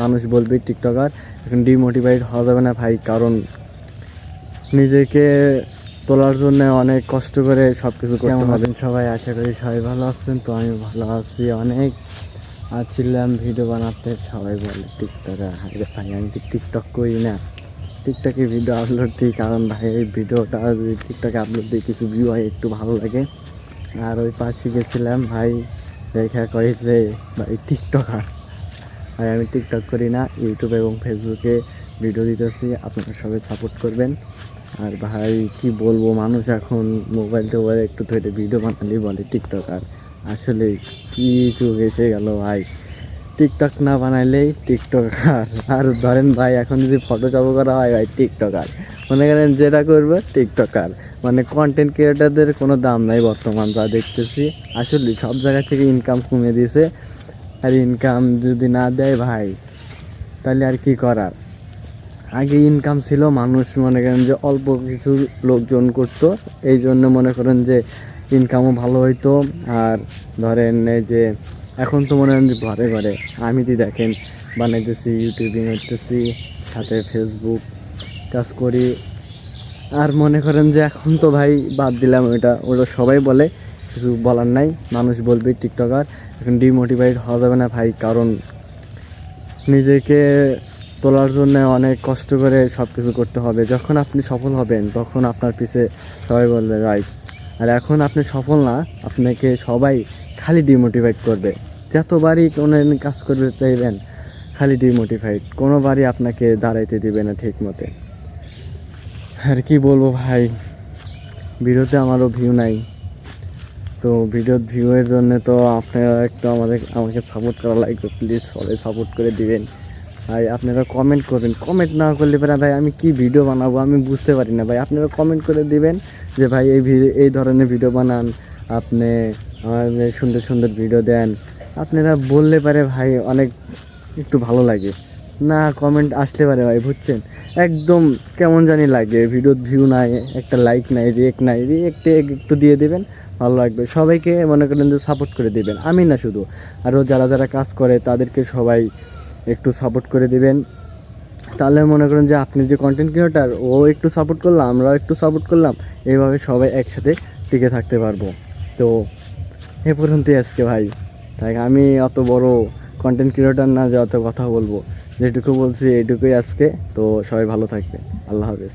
মানুষ বলবে টিকটকার এখন ডিমোটিভেট হওয়া যাবে না ভাই কারণ নিজেকে তোলার জন্য অনেক কষ্ট করে সব কিছু করতে হবে। সবাই? আশা করি সবাই ভালো আছেন তো আমি ভালো আছি অনেক। আর ছিলাম ভিডিও বানাতে সবাই বলে টিকটকার আরে ভাই আমি তো টিকটক করি না। টিকটকে ভিডিও আপলোড দিই কারণ ভাই এই ভিডিওটা যদি টিকটকে আপলোড দিই কিছু ভিউ হয় একটু ভালো লাগে। আর ওই পাশে গেছিলাম ভাই দেখা করি যে ভাই টিকটকার। আর আমি টিকটক করি না ইউটিউব এবং ফেসবুকে ভিডিও দিতেছি, আপনারা সবাই সাপোর্ট করবেন। আর ভাই, কি বলব, মানুষ এখন মোবাইল টোবাইল একটু ধরে ভিডিও বানালেই বলে টিকটকার আসলে কি যুগ এসে গেল ভাই। টিকটক না বানাইলেই টিকটকার আর আর ধরেন ভাই, এখন যদি ফটো চাপো করা হয় ভাই টিকটকার মনে করেন যেটা করবে টিকটকার মানে কন্টেন্ট ক্রিয়েটারদের কোনো দাম নাই বর্তমান, যা দেখতেছি। আসলে সব জায়গা থেকে ইনকাম কমে দিয়েছে। আর ইনকাম যদি না দেয় ভাই, তাহলে আর কি করার? আগে ইনকাম ছিল, মানুষ মনে করেন যে অল্প কিছু লোকজন করতো, এই জন্য মনে করেন যে ইনকামও ভালো হইতো। আর ধরেন এই যে, এখন তো মনে করেন যে ঘরে ঘরে আমি তো দেখেন, বানাইতেছি ইউটিউবিং করতেছি, সাথে ফেসবুক কাজ করি। আর মনে করেন যে এখন তো ভাই বাদ দিলাম ওইটা, ওটা সবাই বলে। কিছু বলার নাই। মানুষ বলবে টিকটকার, এখন ডিমোটিভেট হওয়া যাবে না ভাই, কারণ নিজেকে তোলার জন্য অনেক কষ্ট করে সব কিছু করতে হবে। যখন আপনি সফল হবেন, তখন আপনার পিছে সবাই বলবে রাইট আর এখন আপনি সফল না, আপনাকে সবাই খালি ডিমোটিভেট করবে। যতবারই কোনো কাজ করবে চাইবেন, খালি ডিমোটিভেট কোনোবারই আপনাকে দাঁড়াইতে দিবে না ঠিক মতে আর কি বলব ভাই, ভিডিওতে আমারও ভিউ নাই। তো ভিডিওর ভিউয়ের জন্য তো আপনারা একটু আমাদের, আমাকে সাপোর্ট করা লাগবে প্লিজ সবাই সাপোর্ট করে দিবেন। ভাই, আপনারা কমেন্ট করবেন। কমেন্ট না করলে পরে ভাই আমি কি ভিডিও বানাবো আমি বুঝতে পারি না। ভাই, আপনারা কমেন্ট করে দিবেন যে ভাই এই ভিডিও এই ধরনের ভিডিও বানান, আপনি আমাদের সুন্দর সুন্দর ভিডিও দেন। আপনারা বললে পারে ভাই অনেক একটু ভালো লাগে। না কমেন্ট আসতে পারে ভাই, বুঝছেন? একদম কেমন জানি লাগে ভিডিওর ভিউ নাই, একটা লাইক নাই রিয়েক্ট নাই রিয়েক্ট একটু দিয়ে দেবেন, ভালো লাগবে। সবাইকে মনে করেন যে সাপোর্ট করে দিবেন, আমি না শুধু। আরও যারা যারা কাজ করে, তাদেরকে সবাই একটু সাপোর্ট করে দেবেন। তাহলে মনে করেন যে আপনি যে কন্টেন্ট ক্রিয়েটার ও একটু সাপোর্ট করলাম আমরাও একটু সাপোর্ট করলাম, এইভাবে সবাই একসাথে টিকে থাকতে পারব। তো এ পর্যন্তই আজকে ভাই। তাই আমি অত বড় কন্টেন্ট ক্রিয়েটার না যে অত কথা বলব। যেটুকু বলছি এটুকুই আজকে। তো সবাই ভালো থাকবে আল্লাহ হাফেজ।